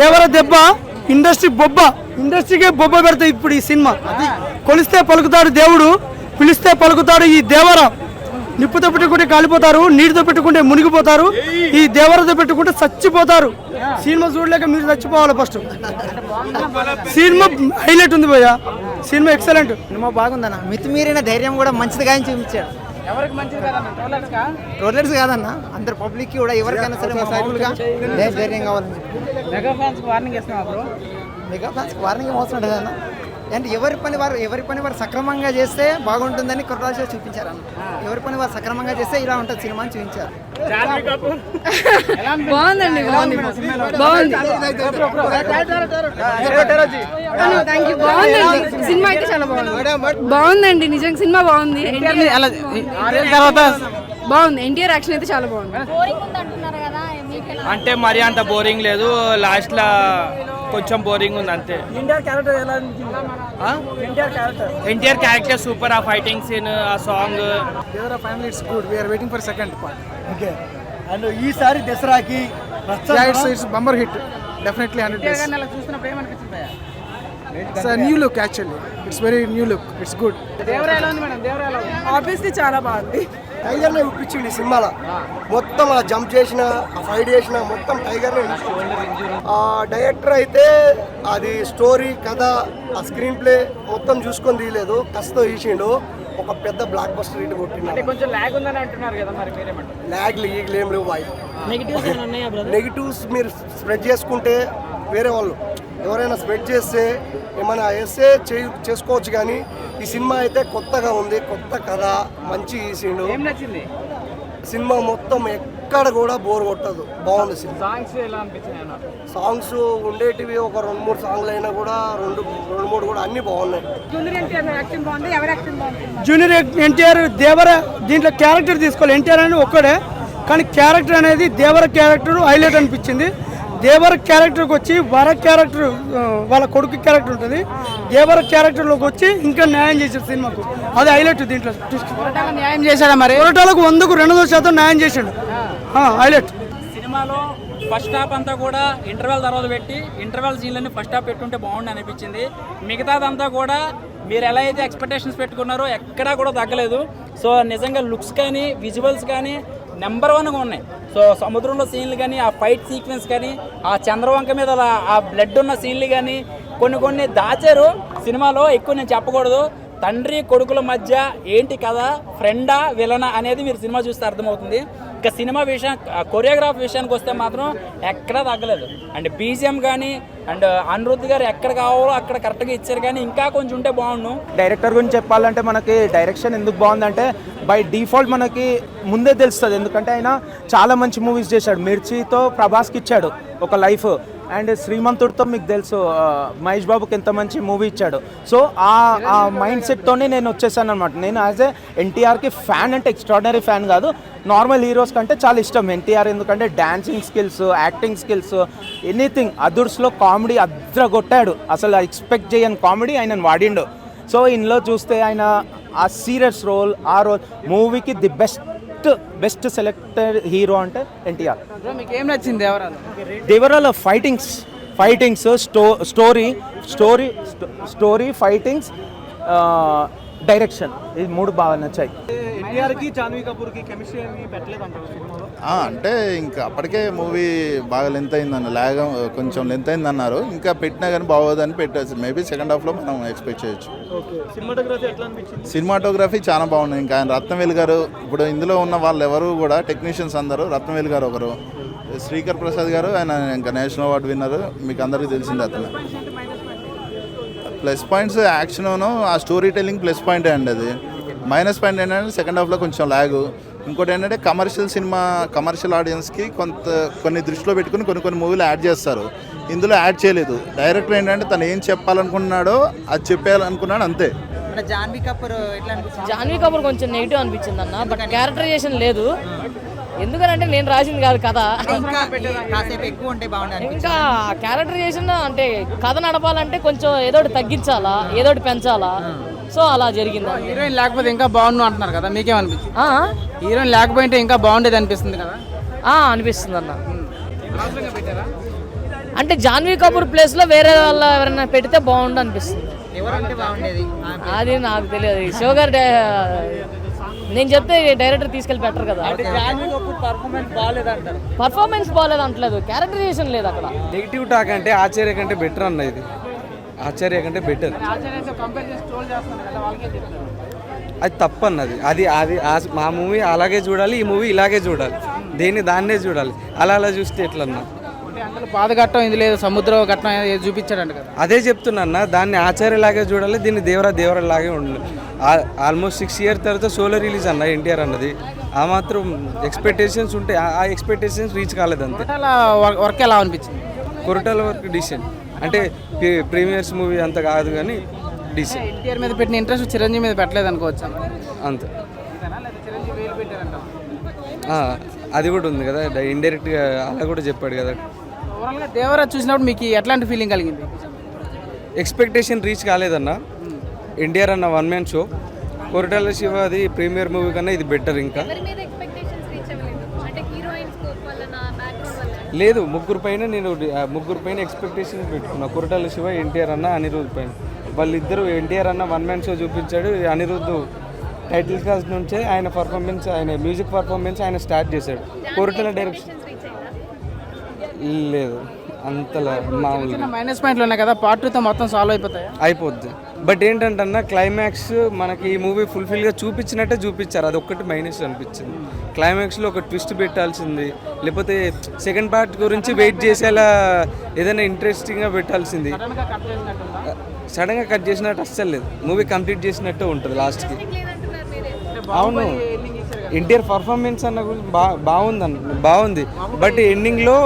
దేవర దెబ్బ ఇండస్ట్రీ బొబ్బ ఇండస్ట్రీకే బొబ్బ పెడతాయి ఇప్పుడు ఈ సినిమా. కొలిస్తే పలుకుతాడు దేవుడు పిలిస్తే పలుకుతాడు ఈ దేవర. నిప్పుతో పెట్టుకుంటే కాలిపోతారు నీటితో పెట్టుకుంటే మునిగిపోతారు ఈ దేవరతో పెట్టుకుంటే చచ్చిపోతారు. సినిమా చూడలేక మీరు చచ్చిపోవాలి ఫస్ట్ సినిమా హైలైట్ ఉంది భయ్య. సినిమా ఎక్సలెంట్ సినిమా బాగుందన్న. మితిమీరిన ధైర్యం కూడా మంచిదిగా అని చూపించాడు. ఎవరికి మంచిది కదన్న? కా? అందరు పబ్లిక్ కూడా ఎవరికైనా సరే మామూలుగా ధైర్యం కావాలని మెగా ఫ్యాన్స్ వార్నింగ్ ఇస్తున్నావా బ్రో మెగా ఫ్యాన్స్ వార్నింగ్ అవసరం ఉంటుంది అన్న అంటే ఎవరి పని వారు ఎవరి పని వారు సక్రమంగా చేస్తే బాగుంటుందని కొట్టాల్సి చూపించారు అన్న ఎవరి పని వారు సక్రమంగా చేస్తే ఇలా ఉంటుంది సినిమా అని చూపించారు. బాగుందండి బాగుంది. బాగుంది. థ్యాంక్ యూ బాగుందండి సినిమా అయితే చాలా బాగుంది. బాగుందండి నిజంగా సినిమా బాగుంది. తర్వాత బాగుంది. ఎన్టీఆర్ యాక్షన్ అయితే చాలా బాగుంది. బోరింగ్ ఉంది అంటున్నారు కదా మీకు అంటే మరీ అంత బోరింగ్ లేదు. లాస్ట్ లా కొంచెం బోరింగ్ ఉంది అంతే ఎన్టీఆర్ క్యారెక్టర్ ఎలా NTR character NTR character super ఆ ఫైటింగ్ సీన్ ఆ song Devara family it's good we're waiting for second part okay and ఈసారి దసరాకి it's it's bumper hit definitely hundred new look actually it's very new look it's good Devara ఎలా ఉంది madam Devara ఎలా ఉంది. Obviously చాలా బాగుంది. Tiger నే చూపించింది ఈ సినిమాలో. మొత్తం ఆ జంప్ చేసిన ఆ ఫైట్ చేసిన మొత్తం టైగర్ నే ఆ డైరెక్టర్ అయితే అది స్టోరీ కథ ఆ స్క్రీన్ ప్లే మొత్తం చూసుకొని తీయలేదు. కష్టం తీసిండు. ఒక పెద్ద బ్లాక్ బస్టర్ హిట్ అంటే కొట్టినాడు కొంచెం ల్యాగ్ ఉందని అంటున్నారు కదా మరి మీరేమంటారు? ల్యాగ్ లీగ్లు ఏం లేవు బాయ్. నెగిటివ్స్ మీరు స్ప్రెడ్ చేసుకుంటే వేరే వాళ్ళు ఎవరైనా స్ప్రెడ్ చేస్తే ఏమైనా వేస్తే చే- చేసుకోవచ్చు కానీ ఈ సినిమా అయితే కొత్తగా ఉంది కొత్త కథ మంచి నచ్చింది? సినిమా మొత్తం ఎక్కడ కూడా బోర్ కొట్టదు. బాగుంది సినిమా. సాంగ్స్ ఎలా సాంగ్స్ ఉండేటివి ఒక రెండు మూడు సాంగ్లు అయినా కూడా రెండు రెండు మూడు కూడా అన్ని బాగున్నాయి. జూనియర్ ఎన్టీఆర్ యాక్షన్ బాగుంది ఎవరి యాక్షన్ బాగుంది జూనియర్ ఎన్టీఆర్ దేవర దీంట్లో క్యారెక్టర్ తీసుకోవాలి. ఎన్టీఆర్ అనేది ఒక్కడే కానీ క్యారెక్టర్ అనేది దేవర క్యారెక్టర్ హైలైట్ అనిపించింది. దేవర క్యారెక్టర్కి వచ్చి వర క్యారెక్టర్ వాళ్ళ కొడుకు క్యారెక్టర్ ఉంటుంది. దేవర క్యారెక్టర్లోకి వచ్చి ఇంకా న్యాయం చేశారు సినిమాకు. అది హైలైట్ దీంట్లో న్యాయం చేశాడా మరి? పోరాటాలకు వందకు రెండు వందల శాతం న్యాయం చేశాడు. హైలైట్. సినిమాలో ఫస్ట్ హాఫ్ అంతా కూడా ఇంటర్వెల్ తర్వాత పెట్టి ఇంటర్వెల్ సీన్లన్నీ ఫస్ట్ హాఫ్ పెట్టుంటే బాగుండి అనిపించింది. మిగతాదంతా కూడా మీరు ఎలా అయితే ఎక్స్పెక్టేషన్స్ పెట్టుకున్నారో ఎక్కడా కూడా తగ్గలేదు. సో నిజంగా లుక్స్ కానీ విజువల్స్ కానీ నెంబర్ వన్గా ఉన్నాయి. సో సముద్రంలో సీన్లు కానీ ఆ ఫైట్ సీక్వెన్స్ కానీ ఆ చంద్రవంక మీద ఆ బ్లడ్ ఉన్న సీన్లు కానీ కొన్ని కొన్ని దాచారు. సినిమాలో ఎక్కువ నేను చెప్పకూడదు. తండ్రి కొడుకుల మధ్య ఏంటి కథ ఫ్రెండా విలనా అనేది మీరు సినిమా చూస్తే అర్థమవుతుంది. ఇంకా సినిమా విషయం కొరియోగ్రాఫ్ విషయానికి వస్తే మాత్రం ఎక్కడా తగ్గలేదు. అండ్ బీజిఎం కానీ అండ్ అనిరుద్ధ్ గారు ఎక్కడ కావాలో అక్కడ కరెక్ట్గా ఇచ్చారు కానీ ఇంకా కొంచెం ఉంటే బాగుండు. డైరెక్టర్ గురించి చెప్పాలంటే మనకి డైరెక్షన్ ఎందుకు బాగుందంటే బై డిఫాల్ట్ మనకి ముందే తెలుస్తుంది. ఎందుకంటే ఆయన చాలా మంచి మూవీస్ చేశాడు. మిర్చితో ప్రభాస్కి ఇచ్చాడు ఒక లైఫ్. అండ్ శ్రీమంతుడితో మీకు తెలుసు మహేష్ బాబుకి ఎంత మంచి మూవీ ఇచ్చాడు. సో ఆ ఆ మైండ్ సెట్తోనే నేను వచ్చేసాను అనమాట నేను యాజ్ ఏ ఎన్టీఆర్కి ఫ్యాన్ అంటే ఎక్స్ట్రాడినరీ ఫ్యాన్ కాదు. నార్మల్ హీరోస్ కంటే చాలా ఇష్టం. ఎన్టీఆర్ ఎందుకంటే dancing skills acting skills anything అదుర్స్లో comedy అద్ర కొట్టాడు అసలు ఎక్స్పెక్ట్ చేయని కామెడీ ఆయన వాడిండు. సో ఇందులో చూస్తే ఆయన ఆ సీరియస్ రోల్ ఆ రోల్ మూవీకి the best best selected hero అంటే ఎన్టీఆర్. మీకు ఏం నచ్చింది దేవరాలు? దేవరాల fightings fightings sto story story story fightings direction. ఇది మూడు బాగా నచ్చాయి. అంటే ఇంకా అప్పటికే మూవీ బాగా లెంత్ అయిందన్న లాగ్ కొంచెం లెంత్ అయింది అన్నారు ఇంకా పెట్టినా కానీ బాగోదని పెట్టేసి మేబీ సెకండ్ హాఫ్లో మనం ఎక్స్పెక్ట్ చేయొచ్చు. సినిమాటోగ్రఫీ చాలా బాగుంది. ఇంకా ఆయన రత్నవేలు గారు ఇప్పుడు ఇందులో ఉన్న వాళ్ళు ఎవరు కూడా టెక్నీషియన్స్ అందరూ రత్నవేలు గారు ఒకరు. శ్రీకర్ ప్రసాద్ గారు ఆయన ఇంకా నేషనల్ అవార్డు విన్నర్ మీకు అందరికీ తెలిసింది అతను. ప్లస్ పాయింట్స్ యాక్షను ఆ స్టోరీ టెల్లింగ్ ప్లస్ పాయింట్ అండి అది. మైనస్ పాయింట్ ఏంటంటే సెకండ్ హాఫ్లో కొంచెం లాగ్ ఇంకోటి ఏంటంటే కమర్షియల్ సినిమా కమర్షియల్ ఆడియన్స్కి కొంత కొన్ని దృష్టిలో పెట్టుకుని కొన్ని కొన్ని మూవీలు యాడ్ చేస్తారు. ఇందులో యాడ్ చేయలేదు. డైరెక్టర్ ఏంటంటే తను ఏం చెప్పాలనుకున్నాడో అది చెప్పాలనుకున్నాడు అంతే. జాన్వీ కపూర్ జాన్వీ కపూర్ కొంచెం నెగిటివ్ అనిపించింది అన్న బట్ క్యారెక్టరైజేషన్ లేదు. ఎందుకంటే నేను రాసింది కాదు కథ. ఇంకా క్యారెక్టరైజేషన్ అంటే కథ నడపాలంటే కొంచెం ఏదో ఒకటి తగ్గించాలా ఏదో ఒకటి పెంచాలా. సో అలా జరిగింది. హీరోయిన్ లేకపోతే ఇంకా బాగుండు అంటున్నారు కదా మీకేమనిపించింది ఆ? హీరోయిన్ లేకపోయింటే ఇంకా బాగుండేది అనిపిస్తుంది కదా? ఆ, అనిపిస్తుంది అన్న అంటే జాన్వీ కపూర్ ప్లేస్లో వేరే వాళ్ళ ఎవరైనా పెడితే బాగుండు అనిపిస్తుంది. ఎవరంటే బాగుండేది? అది నాకు తెలియదు. షోగర్ నేను చెప్తే డైరెక్టర్ తీసుకెళ్ళి పెట్టరు కదా. పర్ఫార్మెన్స్ బాగాలేదు అంటలేదు క్యారెక్టరైజేషన్ లేదు అక్కడ. నెగిటివ్ టాక్ అంటే ఆచార్య కంటే బెటర్ అన్న ఇది. ఆచార్య కంటే బెటర్ అది తప్పు అన్నది అది అది ఆ- మా మూవీ అలాగే చూడాలి ఈ మూవీ ఇలాగే చూడాలి. దేన్ని దాన్నే చూడాలి. అలా అలా చూస్తే ఎట్లన్నా? అంటే అందులో పాద ఘట్టం ఇది లేదు సముద్ర ఘట్టం ఏదో చూపించాడంట కదా. అదే చెప్తున్నా దాన్ని ఆచార్యలాగే చూడాలి దీన్ని దేవరా దేవరలాగే ఉండాలి ఆల్మోస్ట్ సిక్స్ ఇయర్ తర్వాత సోలో రిలీజ్ అన్న ఎన్టీఆర్ అన్నది. ఆ మాత్రం ఎక్స్పెక్టేషన్స్ ఉంటాయి ఆ- ఎక్స్పెక్టేషన్స్ రీచ్ కాలేదు అంతే వర్క్ ఎలా అనిపించింది? కొరటాల వరకు డిసెంట్ అంటే ప్రీ- ప్రీమియర్స్ మూవీ అంత కాదు కానీ డిసెంట్ ఎన్టీఆర్ మీద పెట్టిన ఇంట్రెస్ట్ చిరంజీవి మీద పెట్టలేదు అనుకోవచ్చు? అంతే. అది కూడా ఉంది కదా ఇండైరెక్ట్గా అలా కూడా చెప్పాడు కదా. ఓవరాల్గా దేవరాజ్ చూసినప్పుడు మీకు ఎట్లాంటి ఫీలింగ్ కలిగింది? ఎక్స్పెక్టేషన్ రీచ్ కాలేదన్న. ఎన్టీఆర్ అన్న one man show. Koratala Siva అది ప్రీమియర్ మూవీ కన్నా ఇది బెటర్ ఇంకా. లేదు ముగ్గురు పైన నేను ముగ్గురు పైన ఎక్స్పెక్టేషన్స్ పెట్టుకున్నా. కొరటాల శివ ఎన్టీఆర్ అన్న అనిరుద్ధ్ పైన. వాళ్ళిద్దరు ఎన్టీఆర్ అన్న వన్ మ్యాన్ షో చూపించాడు. అనిరుద్ధ్ టైటిల్ కాస్ నుంచే ఆయన పర్ఫార్మెన్స్ ఆయన మ్యూజిక్ పర్ఫార్మెన్స్ ఆయన స్టార్ట్ చేశాడు. కొరటాల డైరెక్షన్ లేదు అంతలా మామూలుగా. మైనస్ పాయింట్లు ఉన్నాయి కదా పార్ట్ టూతో మొత్తం సాల్వ్ అయిపోతాయి? అయిపోద్ది. బట్ ఏంటంటే క్లైమాక్స్ మనకి ఈ మూవీ ఫుల్ఫిల్గా చూపించినట్టే చూపించారు. అది ఒక్కటి మైనస్ అనిపించింది క్లైమాక్స్లో ఒక ట్విస్ట్ పెట్టాల్సింది. లేకపోతే సెకండ్ పార్ట్ గురించి వెయిట్ చేసేలా ఏదైనా ఇంట్రెస్టింగ్గా పెట్టాల్సింది. సడన్గా కట్ చేసినట్టు అస్సలు లేదు. మూవీ కంప్లీట్ చేసినట్టే ఉంటుంది లాస్ట్కి అవును. ఎన్టీఆర్ పర్ఫార్మెన్స్ అన్న గురించి బా బాగుంది అన్న బాగుంది. బట్ ఎండింగ్లో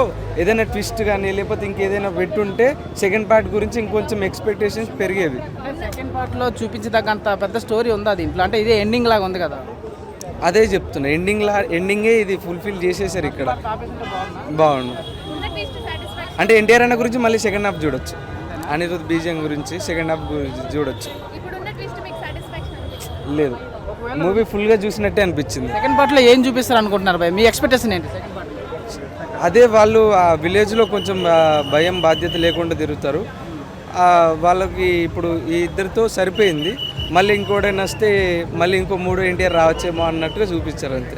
ఏదైనా ట్విస్ట్ కానీ లేకపోతే ఇంకేదైనా పెట్టుంటే సెకండ్ పార్ట్ గురించి ఇంకొంచెం ఎక్స్పెక్టేషన్స్ పెరిగేవి. సెకండ్ పార్ట్లో చూపించదగ్గంత పెద్ద స్టోరీ ఉందా దీంట్లో? అంటే ఇదే ఎండింగ్ లాగా ఉంది కదా. అదే చెప్తున్నా ఎండింగ్ లా ఎండింగే ఇది ఫుల్ఫిల్ చేసేసారు ఇక్కడ. బాగుండు అంటే ఎన్టీఆర్ అన్న గురించి మళ్ళీ సెకండ్ హాఫ్ చూడొచ్చు. అనిరుద్ బీజం గురించి సెకండ్ హాఫ్ గురించి చూడొచ్చు. ఇప్పుడు ఉన్న ట్విస్ట్ మీకు సాటిస్ఫాక్షన్ అనిపించింది లేదు. మూవీ ఫుల్గా చూసినట్టే అనిపించింది. సెకండ్ పార్ట్లో ఏం చూపిస్తారు అనుకుంటున్నారు భయ్ మీ ఎక్స్పెక్టేషన్ ఏంటి సెకండ్ పార్ట్ అదే వాళ్ళు ఆ విలేజ్లో కొంచెం ఆ, భయం బాధ్యత లేకుండా తిరుగుతారు. ఆ, వాళ్ళకి ఇప్పుడు ఈ ఇద్దరితో సరిపోయింది. మళ్ళీ ఇంకోటైనా వస్తే మళ్ళీ ఇంకో మూడు ఎన్టీఆర్ రావచ్చేమో అన్నట్టుగా చూపించారు అంతే.